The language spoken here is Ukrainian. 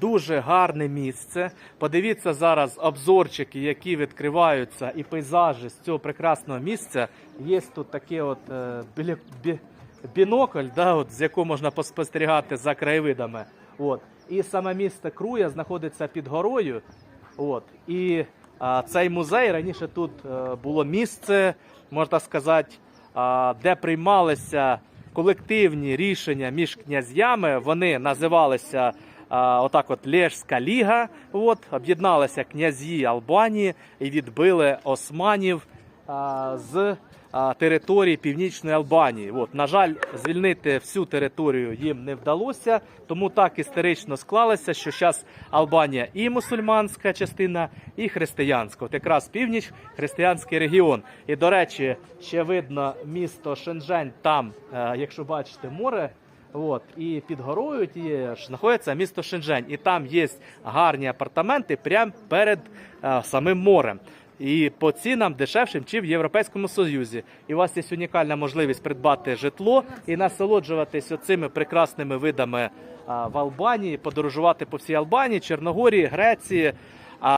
Дуже гарне місце. Подивіться зараз обзорчики, які відкриваються, і пейзажі з цього прекрасного місця. Є тут таке от е, білі- бі- бінокль, да, от, з якого можна поспостерігати за краєвидами. От. І саме місто Круя знаходиться під горою. От. І а, цей музей раніше тут е, було місце, можна сказати, а, де приймалися колективні рішення між князями. Вони називалися отак от Лєжська ліга. От, об'єдналися князі Албанії і відбили османів а, з а, території Північної Албанії. От, на жаль, звільнити всю територію їм не вдалося, тому так історично склалося, що зараз Албанія і мусульманська частина, і християнська. От якраз північ християнський регіон. І до речі, ще видно місто Шенжень там, е, якщо бачите, море. От, і під горою тією ж знаходиться місто Шенжень. І там є гарні апартаменти прямо перед е, самим морем. І по цінам дешевшим, чи в Європейському Союзі. І у вас є унікальна можливість придбати житло і насолоджуватись оцими прекрасними видами в Албанії, подорожувати по всій Албанії, Чорногорії, Греції.